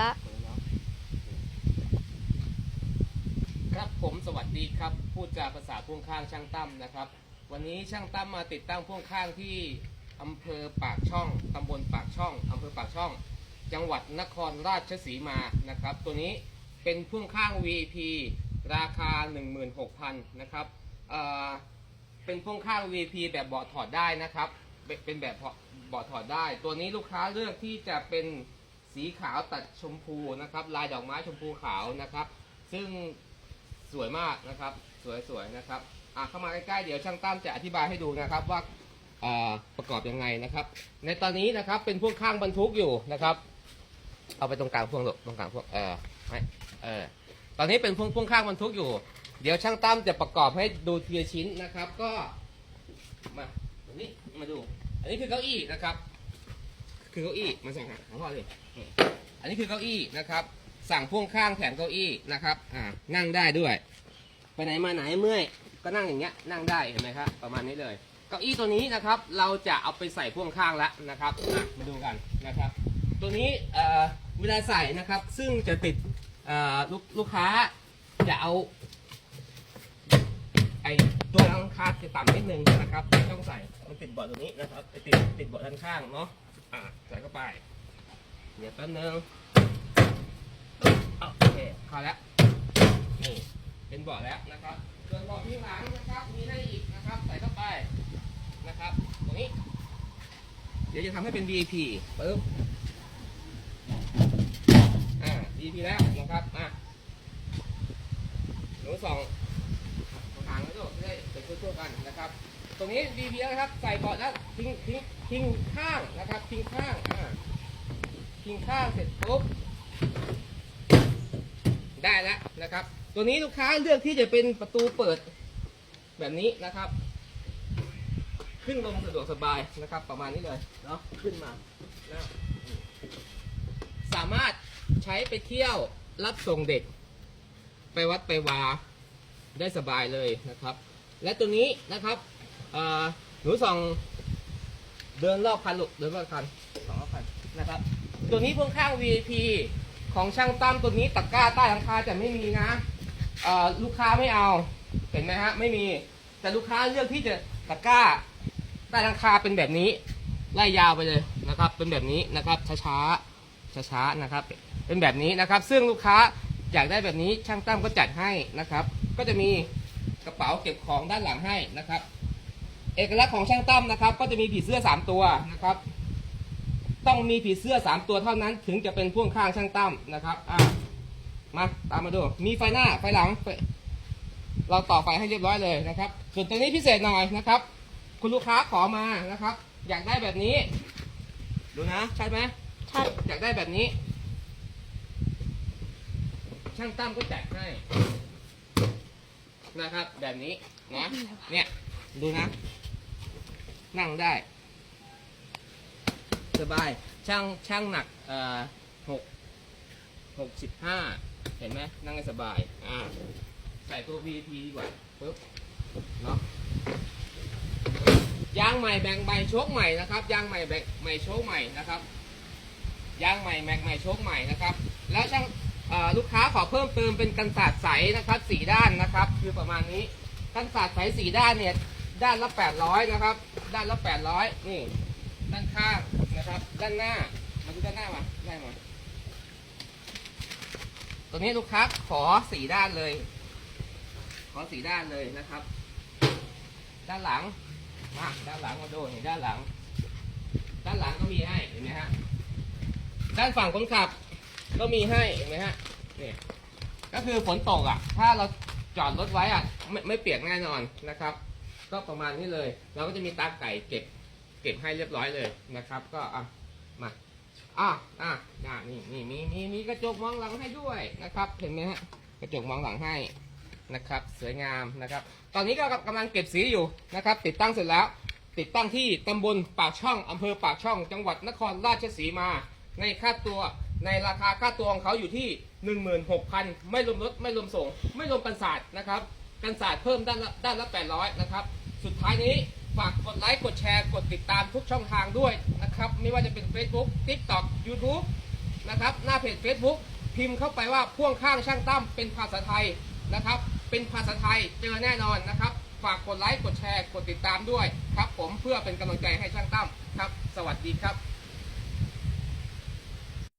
ละครับผมสวัสดีครับ พูดจาภาษาพ่วงข้างช่างตั้มนะครับ วันนี้ช่างตั้มมาติดตั้งพ่วงข้างที่อำเภอปากช่องตำบลปากช่องอำเภอปากช่อง จังหวัดนครราชสีมานะครับ ตัวนี้เป็นพ่วงข้าง VP ราคา 16,000นะครับเเป็นพ่วงข้าง VP แบบเบาะถอดได้นะครับ เป็นเป็นแบบเบาะถอดได้ ตัวนี้ลูกค้าเลือกที่จะเป็น สีขาวตัดชมพูนะครับ ลายดอกไม้ชมพูขาวนะครับ ซึ่งสวยมากนะครับ สวยๆนะครับอะเข้ามาใกล้ๆเดี๋ยวช่างตั้มจะอธิบายให้ดูนะครับว่าประกอบยังไงนะครับ ในตอนนี้นะครับเป็นพวกข้างบรรทุกอยู่นะครับ เอาไปตรงกลางพวงหลบตรงกลางพวงเออไม่เออตอนนี้เป็นพวงพ่วงข้างบรรทุกอยู่ เดี๋ยวช่างตั้มจะประกอบให้ดูทีละชิ้นนะครับ ก็มาตรงนี้มาดู อันนี้คือเก้าอี้นะครับ คือเก้าอี้มาสั่งหาพ่อเลยอันนี้คือเก้าอี้นะครับ สั่งพ่วงข้างแถมเก้าอี้นะครับอ่านั่งได้ด้วย ไปไหนมาไหนเมื่อยก็นั่งอย่างเงี้ยนั่งได้เห็นไหมครับประมาณนี้เลยเก้าอี้ตัวนี้นะครับ เราจะเอาไปใส่พ่วงข้างแล้วนะครับมาดูกันนะครับ ตัวนี้เอ่อเวลาใส่นะครับ ซึ่งจะติดเอ่อลูกลูกค้าจะเอาไอตัวหลังคาจะต่ำนิดนึงนะครับ ต้องใส่มันติดเบาะตัวนี้นะครับไปติดติดเบาะด้านข้างเนาะ อ่าใส่เข้าไป เดี๋ยวแป๊บนึงโอเคพอแล้วนี่เป็นเบาะแล้วนะครับส่วนเบาะที่หลังนะครับ มีให้อีกนะครับ ใส่เข้าไปนะครับ ตรงนี้ เดี๋ยวจะทำให้เป็น VIP ปึ๊บอ่า VIP แล้วนะครับอะหนูสองทางแล้วก็ได้เป็นทั่วๆกันนะครับ ตรงนี้ VIP แล้วนะครับ ใส่เบาะแล้วทิ้งทิ้งทิ้งข้างนะครับ ทิ้งข้างอ่าทิ้งข้างเสร็จปุ๊บได้แล้วนะครับ ตัวนี้ลูกค้าเลือกที่จะเป็นประตูเปิดแบบนี้นะครับ ขึ้นลงสะดวกสบายนะครับ ประมาณนี้เลยเนาะขึ้นมาสามารถใช้ไปเที่ยวรับส่งเด็ก ไปวัดไปวาได้สบายเลยนะครับ และตัวนี้นะครับ อ่อหนูส่องเดินรอบคันลูกเดินรอบคันสองรอบคันนะครับ ตัวนี้พ่วงข้าง VIP ของช่างตั้มตัวนี้ตะกร้าใต้หลังคาจะไม่มีนะอ่อลูกค้าไม่เอา เห็นไหมฮะไม่มี แต่ลูกค้าเลือกที่จะตะกร้าใต้หลังคาเป็นแบบนี้ไล่ยาวไปเลยนะครับ เป็นแบบนี้นะครับช้าๆช้าๆนะครับ เป็นแบบนี้นะครับ ซึ่งลูกค้าอยากได้แบบนี้ช่างตั้มก็จัดให้นะครับ ก็จะมีกระเป๋าเก็บของด้านหลังให้นะครับ เอกลักษณ์ของช่างตั้มนะครับ ก็จะมีผีเสื้อสามตัวนะครับ ต้องมีผีเสื้อสามตัวเท่านั้น ถึงจะเป็นพ่วงข้างช่างตั้มนะครับอะมาตามมาดูมีไฟหน้าไฟหลังไฟเราต่อไฟให้เรียบร้อยเลยนะครับ ส่วนตัวนี้พิเศษหน่อยนะครับ คุณลูกค้าขอมานะครับ อยากได้แบบนี้ ดูนะใช่ไหมใช่อยากได้แบบนี้ ช่างตั้มก็จัดให้นะครับ แบบนี้นะเนี่ยดูนะ นั่งได้ สบายช่างช่างหนักเอ่อหกหกสิบห้าเห็นไหมนั่งได้สบายอ่าใส่ตัว VP ดีกว่าปึ๊บเนาะยางใหม่แบ่งใบโชคใหม่นะครับยางใหม่แบ่งใหม่โชคใหม่นะครับยางใหม่แม็กใหม่โชคใหม่นะครับ แล้วช่างลูกค้าขอเพิ่มเติมเป็นกันศาสตร์ใสนะครับสีด้านนะครับ คือประมาณนี้กันศาสตร์ใสสีด้านเนี่ย ด้านละ 800 นะครับ ด้านละ 800 นี่ ด้านข้างนะครับ ด้านหน้า มาดูด้านหน้ามาได้มา ตัวนี้ลูกค้าขอสีด้านเลย ขอสีด้านเลยนะครับ ด้านหลัง มา ด้านหลังมาดูเห็นด้านหลัง ด้านหลังก็มีให้ เห็นไหมฮะ ด้านฝั่งคนขับ ก็มีให้ เห็นไหมฮะ นี่ ก็คือฝนตกอะ ถ้าเราจอดรถไว้อะ ไม่ไม่เปียกแน่นอนนะครับ ก็ประมาณนี้เลย เราก็จะมีตาไก่เก็บเก็บให้เรียบร้อยเลยนะครับ ก็อะมาอะอะอะนี่นี่มีมีมีกระจกมองหลังให้ด้วยนะครับ เห็นไหมฮะกระจกมองหลังให้นะครับ สวยงามนะครับ ตอนนี้ก็กำลังเก็บสีอยู่นะครับ ติดตั้งเสร็จแล้ว ติดตั้งที่ตำบลปากช่องอำเภอปากช่อง จังหวัดนครราชสีมา ในค่าตัวในราคาค่าตัวของเขาอยู่ที่ 16,000 ไม่รวมรถไม่รวมส่ง ไม่รวมกันศาสตร์นะครับ กันศาสตร์เพิ่มด้านละด้านละ 800 นะครับ สุดท้ายนี้ฝากกดไลค์ กดแชร์ กดติดตามทุกช่องทางด้วยนะครับ ไม่ว่าจะเป็น Facebook TikTok YouTube นะครับ หน้าเพจ Facebook พิมพ์เข้าไปว่าพ่วงข้างช่างตั้มเป็นภาษาไทยนะครับ เป็นภาษาไทยเจอแน่นอนนะครับ ฝากกดไลค์ กดแชร์ กดติดตามด้วยครับ ผมเพื่อเป็นกำลังใจให้ช่างตั้มครับ สวัสดีครับ